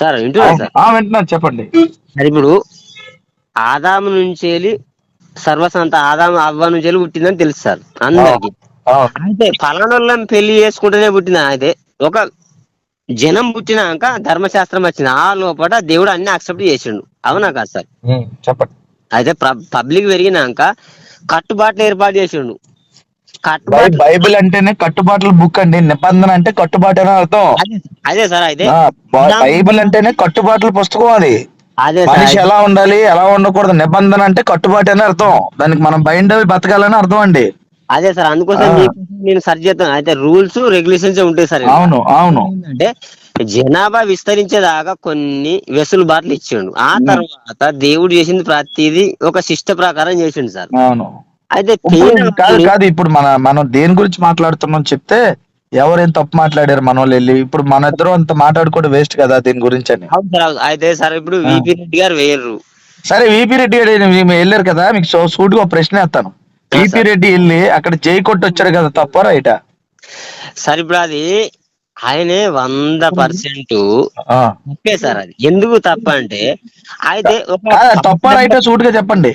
Sir వింటున్నా sir? వింటున్నాను. చెప్పండి. మరి ఇప్పుడు ఆదాము నుంచి వెళ్ళి సర్వసంత ఆదాము అవ్వ నుంచి వెళ్ళి పుట్టిందని తెలుసు సార్ అందరికి. అయితే ఫలానోళ్ళని పెళ్ళి చేసుకుంటేనే పుట్టిన అయితే ఒక జనం పుట్టినాక ధర్మశాస్త్రం వచ్చింది. ఆ లోపల దేవుడు అన్ని అక్సెప్ట్ చేసిండు. అవునా కాదు సార్? చెప్పండి. అయితే పబ్లిక్ పెరిగినాక కట్టుబాట్లు ఏర్పాటు చేసిండు. బైబిల్ అంటేనే కట్టుబాట్ల బుక్ అండి. నిబంధన అంటే కట్టుబాటు అని అర్థం. అదే సార్ అయితే బైబిల్ అంటేనే కట్టుబాట్ల పుస్తకం అది. మనిషి ఎలా ఉండాలి ఎలా ఉండకూడదు నిబంధన అంటే కట్టుబాటు అని అర్థం. దానికి మనం బైండ్ అవి బతకాలని అర్థం అండి. అదే సార్ అందుకోసం నేను సర్చ్ చేస్తాను అయితే రూల్స్ రెగ్యులేషన్స్ ఉంటాయి సార్ అవును అవును. అంటే జనాభా విస్తరించేదాకా కొన్ని వెసులుబాట్లు ఇచ్చిండు. ఆ తర్వాత దేవుడు చేసింది ప్రతిదీ ఒక శిష్ట ప్రకారం చేసిండు సార్. అవును. అయితే కాదు కాదు ఇప్పుడు మన మనం దేని గురించి మాట్లాడుతున్నాం చెప్తే ఎవరేం తప్పు మాట్లాడారు మన వాళ్ళు? వెళ్ళి ఇప్పుడు మన ఇద్దరం అంత మాట్లాడుకోవడం వేస్ట్ కదా దీని గురించి అని. అయితే సార్ ఇప్పుడు. విపి రెడ్డి గారు వేయరు. సరే విపి రెడ్డి గారు వెళ్ళారు కదా? మీకు సో సూటిగా ఒక ప్రశ్న వేస్తాను. విపి. రెడ్డి వెళ్ళి అక్కడ జై కొట్టి వచ్చారు కదా తప్ప రైటా? సార్ ఇప్పుడు అది ఆయనే వంద పర్సెంట్. తప్పే సార్ అది. ఎందుకు తప్ప అంటే అయితే తప్ప రైటా? సూటిగా చెప్పండి.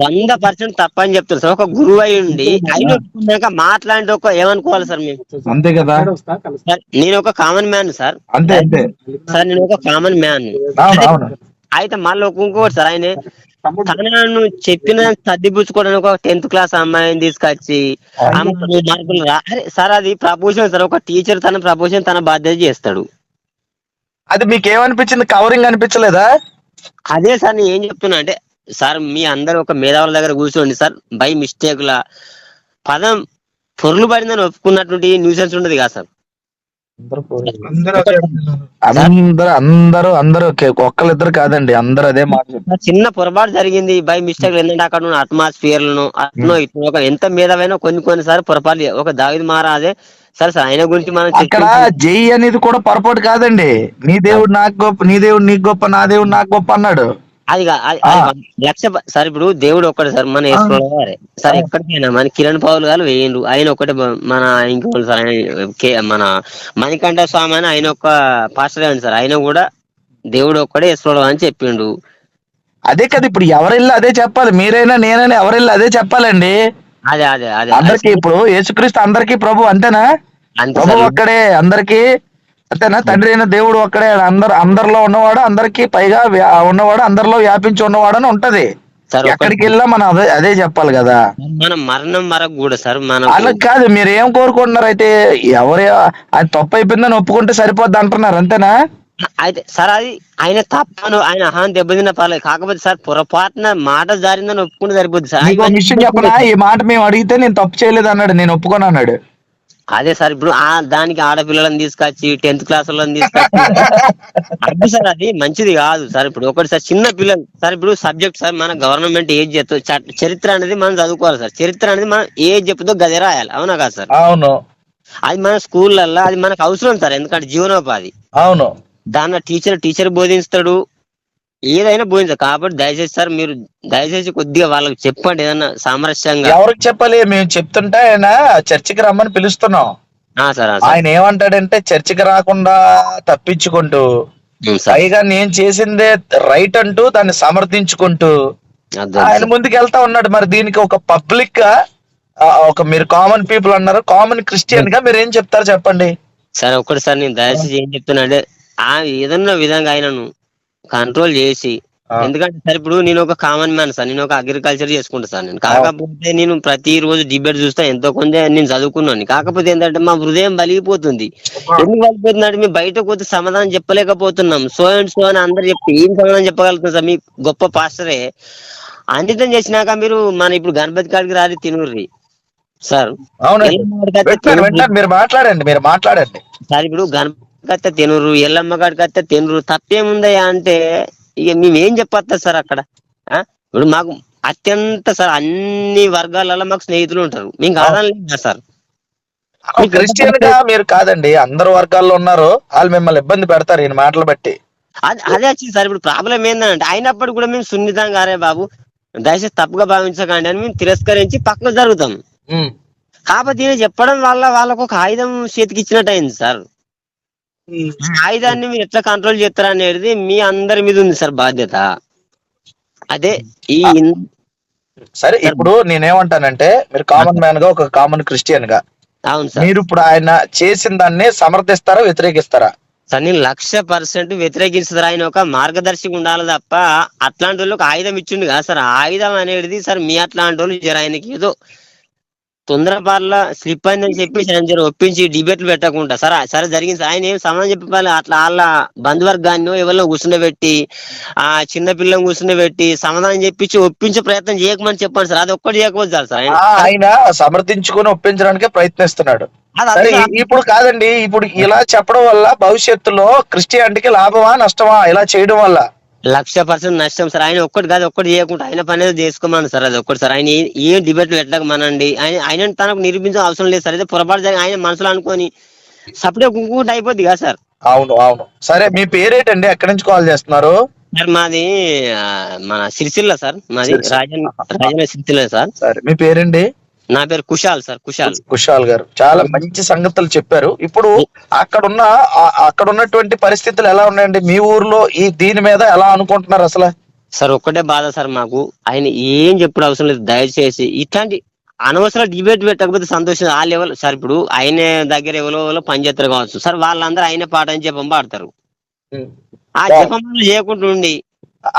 వంద పర్సెంట్ తప్ప అని చెప్తారు సార్. ఒక గురువు అయి ఉండి ఆయన ఒప్పుకున్నాక మాట్లాంటి ఒక ఏమనుకోవాలి సార్ మేము అంతే కదా. సార్ నేను ఒక కామన్ మ్యాన్ సార్. అంతే అంతే. సార్ నేను ఒక కామన్ మ్యాన్. అవును అవును. అయితే మళ్ళీ ఒక ఇంకోటి సార్ ఆయన తనను చెప్పిన సర్దిపుచ్చుకోవడానికి ఒక టెన్త్ క్లాస్ అమ్మాయిని తీసుకొచ్చి మార్కులు అరే సార్ అది ప్రపోజన్ సార్. ఒక టీచర్ తన ప్రపోజన్ తన బాధ్యత చేస్తాడు. అది మీకు ఏమనిపించింది కవరింగ్ అనిపించలేదా? అదే సార్ నేను ఏం చెప్తున్నా అంటే సార్ మీ అందరు ఒక మేధావుల దగ్గర కూర్చోండి సార్. బై మిస్టేక్ లా పదం పొరులు పడిందని ఒప్పుకున్నటువంటి న్యూసెన్స్ ఉండదు కదా సార్. అందరూ అందరూ అందరూ ఒకే- ఒక్కళ్ళిద్దరు కాదండి అందరూ అదే మాట. చిన్న పొరపాటు జరిగింది. బై మిస్టేక్ ఏంటంటే అక్కడ ఉన్న అట్మాస్ఫియర్లను అట్నో ఇట్నో ఒక ఎంత మేధావైనా కొన్ని కొన్నిసార్లు పొరపాటు చే- ఒక దావిది మహారాజే. సరే సార్ ఆయన గురించి మనం అక్కడ చర్చించాలి. జై అనేది కూడా పొరపాటు కాదండి. నీ దేవుడు నాకు గొప్ప నీ దేవుడు నీకు గొప్ప నా దేవుడు నాకు గొప్ప అన్నాడు. అది. లక్ష సార్ ఇప్పుడు దేవుడు ఒక్కడే సార్ మన వారే సార్ ఎక్కడికైనా మన కిరణ్ పౌల్ గారు వేయండు ఆయన ఒకటే మన ఇంకోటి సార్ ఆయన మన మణికంఠ స్వామి అని ఆయన ఒక పాస్టర్ అయ్యండి సార్. ఆయన కూడా దేవుడు ఒక్కడే యేసుప్రభు అని చెప్పిండు అదే కదా ఇప్పుడు ఎవరెళ్ళి అదే చెప్పాలి. మీరైనా నేనైనా ఎవరెళ్ళి అదే చెప్పాలండి. అదే అదే అదే. అందరికి ఇప్పుడు యేసుక్రీస్తు అందరికి ప్రభు అంతేనా? అంతే ప్రభు ఒక్కడే అందరికి. అంతేనా? తండ్రి అయిన దేవుడు ఒక్కడే అందరు అందరిలో ఉన్నవాడు అందరికి పైగా ఉన్నవాడు అందరిలో వ్యాపించి ఉన్నవాడు అని ఉంటది ఎక్కడికి వెళ్ళినా మనం అదే అదే చెప్పాలి కదా. మన మరణం వరకు కూడా సార్ మన అలా కాదు మీరు ఏం కోరుకుంటున్నారు అయితే? ఎవరు అది తప్పు అయిపోయిందని ఒప్పుకుంటే సరిపోద్ది అంటున్నారు అంతేనా? అయితే సార్ అది ఆయన తప్పను ఆయన అహాన్ దెబ్బతిన్న పర్లేదు. కాకపోతే సార్ పొరపాటున మాట జారిందని ఒప్పుకుంటే సరిపోద్ది సార్. విషయం చెప్పనా? ఈ మాట మేము అడిగితే నేను తప్పు చేయలేదు అన్నాడు నేను ఒప్పుకొని అన్నాడు అదే సార్ ఇప్పుడు ఆ దానికి ఆడపిల్లలను తీసుకొచ్చి టెన్త్ క్లాస్ వాళ్ళని తీసుకొచ్చి అది సార్ అది మంచిది కాదు సార్. ఇప్పుడు ఒకటి సార్ చిన్న పిల్లలు సార్ ఇప్పుడు సబ్జెక్ట్ సార్ మన గవర్నమెంట్ ఏజ్ చెప్తుంది చరిత్ర అనేది మనం చదువుకోవాలి సార్. చరిత్ర అనేది మనం ఏజ్ చెప్తుందో గదే రాయాలి అవునా కాదు సార్? అవును. అది మన స్కూళ్ళల్లో అది మనకు అవసరం సార్ ఎందుకంటే జీవనోపాధి. అవును. దానిలో టీచర్ టీచర్ బోధిస్తాడు ఏదైనా బోధించారు కాబట్టి దయచేసి సార్ మీరు దయచేసి కొద్దిగా వాళ్ళకి చెప్పండి ఏదన్నా సామరస్యంగా. ఎవరికి చెప్పాలి? మేము చెప్తుంటే ఆయన చర్చికి రమ్మని పిలుస్తున్నాం. ఆ సార్ ఆ సార్. ఆయన ఏమంటాడంటే చర్చికి రాకుండా తప్పించుకుంటూ సార్. పైగా నేను చేసిందే రైట్ అంటూ దాన్ని సమర్థించుకుంటూ ఆయన సార్. ముందుకు వెళ్తా ఉన్నాడు. మరి దీనికి ఒక పబ్లిక్గా ఆ, ఒక మీరు కామన్ పీపుల్ అన్నారు. కామన్ క్రిస్టియన్గా మీరు ఏం చెప్తారు చెప్పండి. సరే ఒక్కటి సార్ నేను దయచేసి ఏం చెప్తున్నా అంటే ఆ ఏదన్నా విధంగా ఆయనను కంట్రోల్ చేసి. ఎందుకంటే సార్ ఇప్పుడు నేను ఒక కామన్ మ్యాన్ సార్ నేను ఒక అగ్రికల్చర్ చేసుకుంటా సార్ నేను. కాకపోతే నేను ప్రతి రోజు డిబేట్ చూస్తా ఎంతో కొంత నేను చదువుకున్నాను. కాకపోతే ఏంటంటే మా హృదయం బలిగిపోతుంది. ఎందుకు బలిగిపోతుంది అంటే మేము బయటకు పోతే సమాధానం చెప్పలేకపోతున్నాం. సో అండ్ సో అని అందరు చెప్పి ఏం సమాధానం చెప్పగలుగుతాం సార్? మీ గొప్ప పాస్టరే అంకితం చేసినాక మీరు మన ఇప్పుడు గణపతి కాడికి రాలి తినుర్రి. సార్. మీరు మాట్లాడండి మీరు మాట్లాడండి. సార్ ఇప్పుడు గణపతి కత్తే తెనురు ఎల్లమ్మ కాడికి వస్తే తెనురు తప్పేముందయ్యా అంటే ఇక మేము ఏం చెప్పొస్తా సార్ అక్కడ? ఇప్పుడు మాకు అత్యంత సార్ అన్ని వర్గాలలో మాకు స్నేహితులు ఉంటారు. మేము కాదని లేదు సార్. క్రిస్టియన్గా మీరు కాదండి అందరు వర్గాల్లో ఉన్నారు వాళ్ళు మిమ్మల్ని ఇబ్బంది పెడతారు ఈయన మాటలు బట్టి. అది అదే వచ్చింది సార్ ఇప్పుడు ప్రాబ్లం ఏంటంటే అయినప్పుడు కూడా మేము సున్నితంగా అరే బాబు. దయచేసి తప్పుగా భావించకండి అని మేము తిరస్కరించి పక్కకు జరుగుతాం. కాకపోతే చెప్పడం వల్ల వాళ్ళకు ఒక ఆయుధం చేతికి ఇచ్చినట్టు అయింది సార్. ఆయుధాన్ని మీరు ఎట్లా కంట్రోల్ చేస్తారు అనేది మీ అందరి మీద ఉంది సార్ బాధ్యత. అదే ఈ సరే ఇప్పుడు నేనేమంటానంటే మీరు కామన్ మ్యాన్గా ఒక కామన్ క్రిస్టియన్గా. అవును సార్. మీరు ఇప్పుడు ఆయన చేసిన దాన్ని సమర్థిస్తారా వ్యతిరేకిస్తారా? సార్ నేను లక్ష పర్సెంట్ వ్యతిరేకిస్తారు ఆయన ఒక మార్గదర్శి ఉండాలి తప్ప అట్లాంటి వాళ్ళకి ఆయుధం ఇచ్చిండు కదా సార్. ఆయుధం అనేది సార్ మీ అట్లాంటి వాళ్ళు జర ఆయనకి ఏదో తొందరపాట్ల స్లిప్ అయిందని చెప్పి జర ఒప్పించి డిబేట్లు పెట్టకుండా సరే సరే జరిగింది. సార్. ఆయన ఏం సమాధానం చెప్పాలి అట్లా వాళ్ళ బంధువర్గాన్ని ఎవరిలో కూర్చుండబెట్టి ఆ చిన్న పిల్లని కూర్చుండబెట్టి సమాధానం చెప్పించి ఒప్పించే ప్రయత్నం చేయకమని చెప్పండి సార్. అది ఒక్కటి చేయకపోతే చాలు సార్. ఆయన సమర్థించుకొని ఒప్పించడానికే ప్రయత్నిస్తున్నాడు. సరే ఇప్పుడు కాదండి ఇప్పుడు ఇలా చెప్పడం వల్ల భవిష్యత్తులో క్రిస్టియానిటీకి లాభమా నష్టమా ఇలా చేయడం వల్ల? లక్ష పర్సెంట్ నష్టం సార్. ఆయన ఒక్కటి కాదు ఒక్కటి చేయకుండా ఆయన పని ఏదో చేసుకోమని సార్. అది ఒక్కటి సార్. ఆయన ఏ- ఏం డిబేట్ పెట్టకమనండి ఆయన ఆయన తనకు నిరూపించడం అవసరం లేదు సార్. అయితే పొరపాటు జరిగి ఆయన మనసులో అనుకొని సపరేట్ ఇంకోటి అయిపోద్ది కదా సార్. అవును అవును. సరే మీ పేరేటండి? ఎక్కడి నుంచి కాల్ చేస్తున్నారు? సార్ మాది మన సిరిసిల్ల సార్. మాది సిరిసిల్ల. రాజన్ రాజన్న సిరిసిల్ల సార్. సరే మీ పేరండి నా పేరు కుషాల్ సార్ కుషాల్ కుషాల్ గారు. చాలా మంచి సంగతులు చెప్పారు. ఇప్పుడు అక్కడున్న అక్కడ ఉన్నటువంటి పరిస్థితులు ఎలా ఉన్నాయండి? మీ ఊర్లో ఈ దీని మీద ఎలా అనుకుంటున్నారు అసలు? సార్ ఒక్కటే బాధ సార్ మాకు. ఆయన ఏం చెప్పుడు అవసరం లేదు. దయచేసి ఇట్లాంటి అనవసర డిబేట్ పెట్టకపోతే సంతోషం. ఆ లెవెల్ సార్ ఇప్పుడు ఆయన దగ్గర ఎవరో ఎవరో పని చేస్తారు కావచ్చు. సార్ వాళ్ళందరూ ఆయన పాట అని జపం పాడతారు. ఆ జపం చేయకుండా ఉండి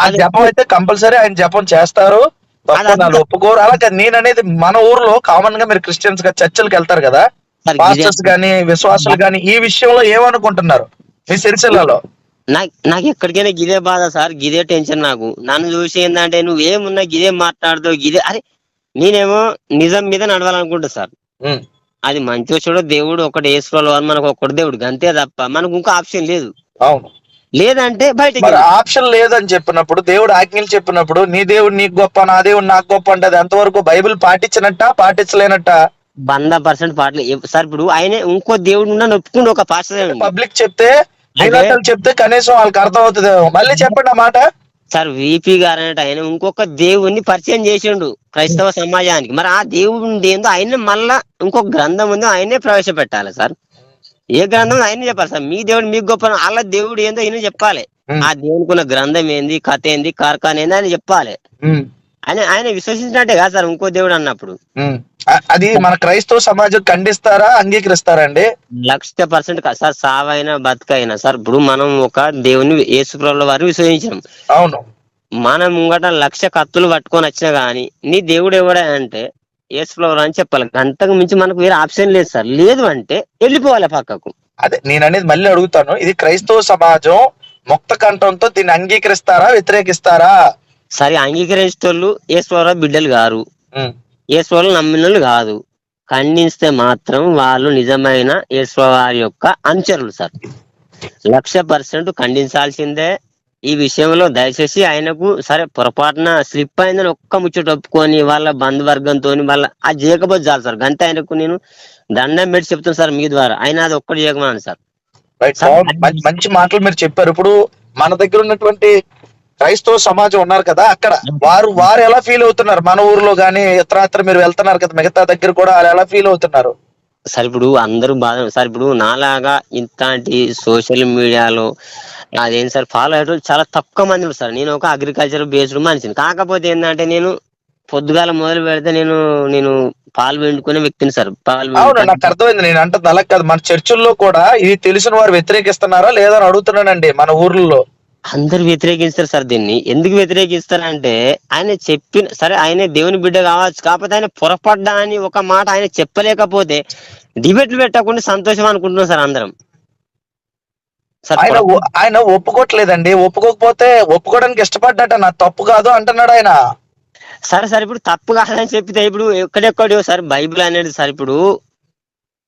ఆ జపం అయితే కంపల్సరీ ఆయన జపం చేస్తారు. వాళ్ళు ఒప్పుకోరు అలా కాదు. నేను అనేది మన ఊర్లో కామన్గా మీరు క్రిస్టియన్స్గా చర్చలకు వెళ్తారు కదా? పాస్టర్స్ గాని విశ్వాసులు గాని ఈ విషయంలో ఏమనుకుంటున్నారు? మీ సిరిసిల్లలో? నాకు ఎక్కడికైనా గిదే బాధ సార్ గిదే టెన్షన్ నాకు. నన్ను చూసి ఏంటంటే నువ్వు ఏమున్నా గిదే మాట్లాడుతావు గిదే అరే నేనేమో నిజం మీద నడవాలనుకుంటా సార్. అది మంచి చూడ దేవుడు ఒకటి వేసుకోవాలి మనకు ఒక్కటి దేవుడు అంతే తప్ప మనకు ఇంకో ఆప్షన్ లేదు. అవును. లేదంటే బయటకి మరి ఆప్షన్ లేదని చెప్పినప్పుడు దేవుడు ఆజ్ఞలు చెప్పినప్పుడు నీ దేవుడు నీకు గొప్ప నా దేవుడు నాకు గొప్ప అంటే అది ఎంతవరకు బైబిల్ పాటించినట్ట పాటించలేనట్ట? వంద పర్సెంట్ పాటలు. సార్ ఇప్పుడు ఆయన ఇంకో దేవుడు ఉన్నా ఒప్పుకుంటే ఒక పాస్టర్ పబ్లిక్ చెప్తే చెప్తే కనీసం వాళ్ళకి అర్థం అవుతుంది మళ్ళీ చెప్పండి ఆ మాట. సార్ విపి గారు అన్నట్టు ఆయన ఇంకొక దేవుణ్ణి పరిచయం చేసిండు క్రైస్తవ సమాజానికి. మరి ఆ దేవుడు ఏందో ఆయన మళ్ళా ఇంకొక గ్రంథం ఉందో ఆయనే ప్రవేశపెట్టాలి సార్. ఏ గ్రంథం ఆయన చెప్పాలి సార్. మీ దేవుడు మీకు గొప్ప వాళ్ళ దేవుడు ఏందో ఆయన చెప్పాలి. ఆ దేవునికి గ్రంథం ఏంది కథ ఏంది కార్ఖాన ఏంది ఆయన చెప్పాలి. ఆయన ఆయన విశ్వసించినట్టే కాదు సార్ ఇంకో దేవుడు అన్నప్పుడు. అది మన క్రైస్తవ సమాజం ఖండిస్తారా అంగీకరిస్తారా అండి లక్ష పర్సెంట్ కాదు సార్ సావైనా బతుకైనా సార్. ఇప్పుడు మనం ఒక దేవుని యేసుప్రభుల వారిని విశ్వసించాం. అవును. మనం ముంగట లక్ష కత్తులు పట్టుకొని వచ్చినా గానీ నీ దేవుడు ఎవడా అంటే యేసుప్రభులు అని చెప్పాలి. అంతకు మించి మనకు వేరే ఆప్షన్ లేదు సార్. లేదు అంటే వెళ్ళిపోవాలి పక్కకు. అదే నేను అనేది మళ్ళీ అడుగుతాను. ఇది క్రైస్తవ సమాజం ముక్త కంఠంతో దీన్ని అంగీకరిస్తారా వ్యతిరేకిస్తారా? సరే అంగీకరించేటోళ్ళు యేసుప్రభు బిడ్డలు గారు యేసుప్రభులు నమ్మిన కాదు. ఖండిస్తే మాత్రం వాళ్ళు నిజమైన యేసుప్రభు వారి యొక్క అనుచరులు సార్. లక్ష పర్సెంట్ ఖండించాల్సిందే. ఈ విషయంలో దయచేసి ఆయనకు సరే పొరపాటున స్లిప్ అయిందని ఒక్క ముచ్చట ఒప్పుకొని వాళ్ళ బంధువర్గంతో వాళ్ళ అది చేయకపోతే చాలు సార్. గంతే ఆయనకు నేను దండం పెట్టి చెప్తాను సార్ మీ ద్వారా. ఆయన అది ఒక్కటి చేయకమని సార్. మంచి- మాటలు మీరు చెప్పారు. ఇప్పుడు మన దగ్గర ఉన్నటువంటి క్రైస్తవ సమాజం ఉన్నారు కదా అక్కడ వారు వారు ఎలా ఫీల్ అవుతున్నారు? మన ఊర్లో గానీ ఇతరత్ర మీరు వెళ్తున్నారు కదా మిగతా దగ్గర కూడా వాళ్ళు ఎలా ఫీల్ అవుతున్నారు? సార్ ఇప్పుడు అందరూ బాధ సార్ ఇప్పుడు నాలాగా ఇంతటి సోషల్ మీడియాలో అదేం సార్ ఫాలో అయ్యేటోళ్ళు చాలా తక్కువ మంది ఉన్నారు సార్. నేను ఒక అగ్రికల్చర్ బేస్డ్ మనిషిని. కాకపోతే ఏంటంటే నేను పొద్దుగాల మొదలు పెడితే నేను నేను పాలు వెండుకునే వ్యక్తిని సార్. పాలు అవును నాకు అర్థమైంది. నేను అంటే అలా కాదు. మన చర్చిల్లో కూడా ఇది తెలిసిన వారు వ్యతిరేకిస్తున్నారా లేదా అని అడుగుతున్నానండి మన ఊర్లలో. అందరు వ్యతిరేకిస్తారు సార్ దీన్ని. ఎందుకు వ్యతిరేకిస్తారంటే ఆయన చెప్పిన సరే ఆయన దేవుని బిడ్డ కావచ్చు కాకపోతే ఆయన పొరపడ్డా అని ఒక మాట ఆయన చెప్పలేకపోతే డిబేట్లు పెట్టకుండా సంతోషం అనుకుంటున్నాం సార్ అందరం. ఆయన ఆయన ఒప్పుకోవట్లేదండి ఒప్పుకోకపోతే ఒప్పుకోవడానికి ఇష్టపడ్డట. నా తప్పు కాదు అంటున్నాడు ఆయన. సరే సార్ ఇప్పుడు తప్పు కాదని చెప్పితే ఇప్పుడు ఎక్కడెక్కడో సార్ బైబిల్ అనేది సార్ ఇప్పుడు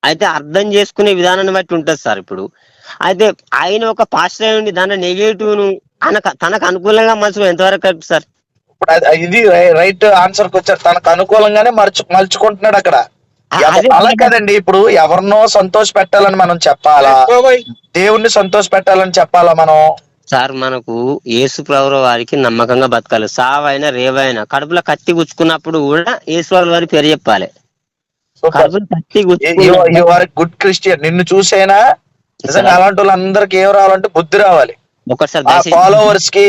అయితే అర్థం చేసుకునే విధానాన్ని బట్టి ఉంటది సార్ ఇప్పుడు. అయితే ఆయన ఒక పాస్టర్ ఉండి దాంట్లో నెగిటివ్ను తనకు తనకు అనుకూలంగా మనసు ఎంతవరకు కరెక్ట్ సార్? ఇది రైట్ ఆన్సర్కి వచ్చారు. తనకు అనుకూలంగానే మర్చు మలుచుకుంటున్నాడు అక్కడ. అలా కదండి. ఇప్పుడు ఎవరినో సంతోష పెట్టాలని మనం చెప్పాలా? దేవుణ్ణి సంతోష పెట్టాలని చెప్పాలా మనం? సార్ మనకు యేసు ప్రభువు వారికి నమ్మకంగా బతకాలి. సావైనా రేవైనా కడుపులో కత్తి గుచ్చుకున్నప్పుడు కూడా యేసు ప్రభువు వారి పేరు చెప్పాలి. కడుపులో కత్తి యు ఆర్ గుడ్ క్రిస్టియన్. నిన్ను చూసైనా నిజంగా అలాంటి వాళ్ళందరికీ ఏం రావాలంటే బుద్ధి రావాలి. ఫాలోవర్స్కి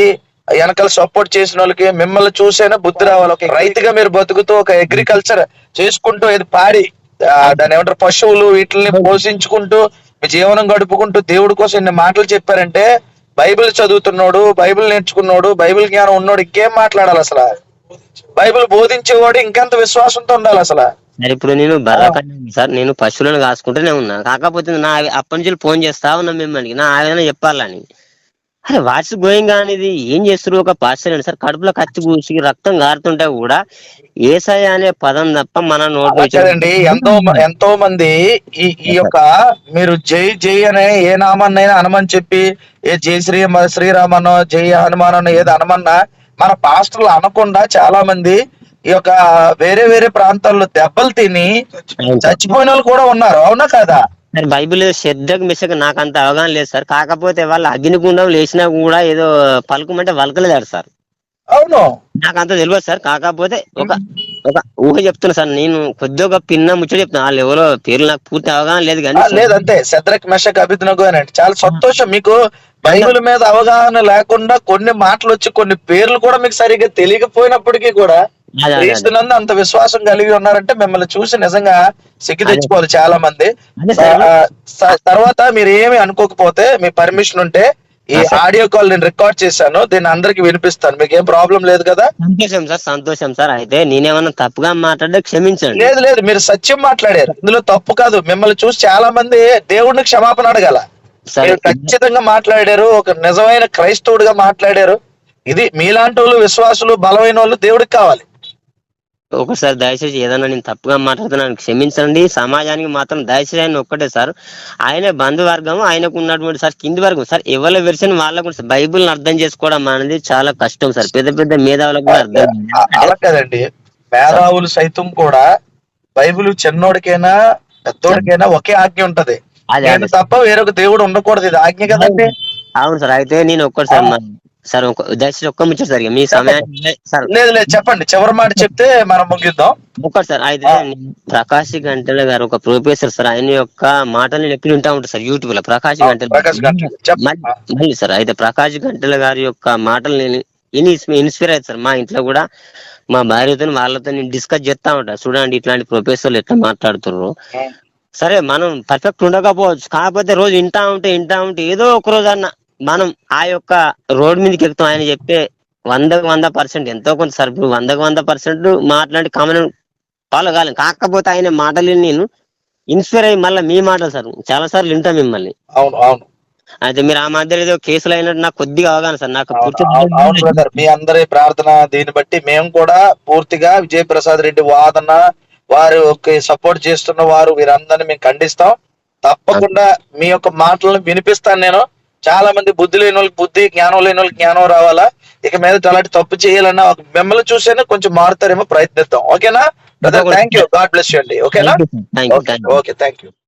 వెనకాల సపోర్ట్ చేసిన వాళ్ళకి మిమ్మల్ని చూసైనా బుద్ధి రావాలి. ఒక రైతుగా మీరు బతుకుతూ ఒక అగ్రికల్చర్ చేసుకుంటూ ఇది పాడి దాని ఏమంటారు పశువులు వీటిని పోషించుకుంటూ మీ జీవనం గడుపుకుంటూ దేవుడి కోసం ఇన్ని మాటలు చెప్పారంటే బైబిల్ చదువుతున్నాడు బైబిల్ నేర్చుకున్నాడు బైబిల్ జ్ఞానం ఉన్నాడు ఇంకేం మాట్లాడాలి అసలు? బైబిల్ బోధించేవాడు ఇంకెంత విశ్వాసంతో ఉండాలి అసలు? సార్ ఇప్పుడు నేను బర్రకన్నా సార్. నేను పశువులను కాసుకుంటూనే ఉన్నా. కాకపోతే నా అప్పటి నుంచి ఫోన్ చేస్తా ఉన్నా మిమ్మల్ని. నా ఆవేదన చెప్పాలని అరే వాట్స్ గోయింగ్ అనేది ఏం చేస్తారు ఒక పాస్టర్ అండి సార్? కడుపులో కత్తి కూసి రక్తం గారుతుంటే కూడా ఏసఐ అనే పదం తప్ప మన నోటి కదండి. ఎంతో ఎంతో మంది ఈ ఈ యొక్క మీరు జై జై అనే ఏ నామాన్నైనా హనుమని చెప్పి ఏ జై శ్రీ శ్రీరామనో జై హనుమానో ఏది హనుమన్నా మన పాస్టర్లు అనకుండా చాలా మంది ఈ యొక్క వేరే వేరే ప్రాంతాల్లో దెబ్బలు తిని చచ్చిపోయిన వాళ్ళు కూడా ఉన్నారు. అవునా కదా? సార్ బైబిల్ శ్రద్ధకు మిసక నాకు అంత అవగాహన లేదు సార్. కాకపోతే వాళ్ళు అగ్నిగుండం లేచినా కూడా ఏదో పలుకమంటే వలకలేదారు సార్. అవును. నాకు అంత తెలియదు సార్. కాకపోతే ఒక ఒక ఊహ చెప్తున్నా సార్. నేను కొద్దిగా ఒక పిన్న ముచ్చట చెప్తున్నా. వాళ్ళు ఎవరో పేర్లు నాకు పూర్తి అవగాహన లేదు కానీ లేదంతే. శద్రక్ మెషక్ అభిజ్ఞకు అని అంటే చాలా సంతోషం. మీకు బైబిల్ మీద అవగాహన లేకుండా కొన్ని మాటలు వచ్చి కొన్ని పేర్లు కూడా మీకు సరిగ్గా తెలియకపోయినప్పటికీ కూడా. క్రీస్తునందు అంత విశ్వాసం కలిగి ఉన్నారంటే మిమ్మల్ని చూసి నిజంగా సిగ్గు తెచ్చుకోవాలి చాలా మంది తర్వాత మీరు ఏమి అనుకోకపోతే మీ పర్మిషన్ ఉంటే ఈ. ఆడియో కాల్ నేను రికార్డ్ చేశాను దీన్ని అందరికి వినిపిస్తాను. మీకు ఏం ప్రాబ్లం లేదు కదా? సంతోషం సార్ సంతోషం సార్. అయితే నేనేమన్నా తప్పుగా మాట్లాడితే క్షమించండి. లేదు లేదు మీరు సత్యం మాట్లాడారు. ఇందులో తప్పు కాదు. మిమ్మల్ని చూసి చాలా మంది దేవుడిని క్షమాపణ అడగాల. ఖచ్చితంగా మాట్లాడారు ఒక నిజమైన క్రైస్తవుడిగా మాట్లాడారు. ఇది మీలాంటి వాళ్ళు విశ్వాసులు బలమైన వాళ్ళు దేవుడికి కావాలి. ఒకసారి దయచేసి ఏదైనా నేను తప్పుగా మాట్లాడుతున్నాను క్షమించండి. సమాజానికి మాత్రం దయచేసి ఆయన ఒక్కటే సార్. ఆయన బంధువర్గం ఆయనకు ఉన్నటువంటి సార్ కింది వర్గం సార్ ఎవరి వెర్షన్ వాళ్ళకు బైబిల్ అర్థం చేసుకోవడం అనేది చాలా కష్టం సార్. పెద్ద పెద్ద మేధావులకు కూడా అర్థం అలా కదండి. మేధావులు సైతం కూడా బైబిల్ చిన్నోడికైనా పెద్దోడికైనా ఒకే ఆజ్ఞ ఉంటది. తప్ప వేరొక దేవుడు ఉండకూడదు. ఇది ఆజ్ఞ కదండి. అవును సార్. అయితే నేను ఒక్కటి సార్ సార్ దయచేసి ఒక్క ముచ్చట సార్ మీ సమయాన్ని సార్. లేదు లేదు చెప్పండి. చివరి మాట చెప్తే మనం ముగిద్దాం. ఒక్కటి సార్ అయితే ప్రకాష్ గంటల గారు ఒక ప్రొఫెసర్ సార్ ఆయన యొక్క మాటలు ఎప్పుడు వింటా ఉంటాను సార్ యూట్యూబ్లో. ప్రకాష్ గంటల మళ్ళీ సార్ అయితే ప్రకాష్ గంటల గారి యొక్క మాటలు నేను ఇన్స్పైర్ అవుతుంది సార్ మా ఇంట్లో కూడా మా భార్యతో వాళ్ళతో నేను డిస్కస్ చేస్తా ఉంటా. చూడండి ఇట్లాంటి ప్రొఫెసర్లు ఎట్లా మాట్లాడుతున్నారు సరే మనం పర్ఫెక్ట్ ఉండకపోవచ్చు. కాకపోతే రోజు వింటా ఉంటే వింటా ఉంటే ఏదో ఒక రోజు అన్న మనం ఆ యొక్క రోడ్ మీదకి ఎక్కుతాం. ఆయన చెప్పే వందకు వంద పర్సెంట్ ఎంతో కొంత సార్ ఇప్పుడు వందకు వంద పర్సెంట్ మాట్లాడి కామన్ ఫాలో కాలేం కాకపోతే ఆయన మాటలు నేను ఇన్స్పైర్ అయ్యి మళ్ళీ మీ మాటలు సార్ చాలా సార్లు వింటా మిమ్మల్ని. అవును అవును. అయితే మీరు ఆ మధ్యలో ఏదో కేసులు అయినట్టు నాకు కొద్దిగా అవగాహన సార్ నాకు అవును, బ్రదర్. మీ అందరి ప్రార్థన దీన్ని బట్టి మేము కూడా పూర్తిగా విజయ్ ప్రసాద్ రెడ్డి వాదన వారు సపోర్ట్ చేస్తున్న వారు వీరందరిని మేము ఖండిస్తాం. తప్పకుండా మీ యొక్క మాటలను వినిపిస్తాను నేను. చాలా మంది బుద్ధి లేని వాళ్ళకి బుద్ధి జ్ఞానం లేని వాళ్ళకి జ్ఞానం రావాలా? ఇక మీద అలాంటి తప్పు చేయాలన్నా ఒక మిమ్మల్ని చూసేనే కొంచెం మారుతారేమో ప్రయత్నిద్దాం. ఓకేనా? Thank you God bless you అండి. ఓకేనా? Okay thank you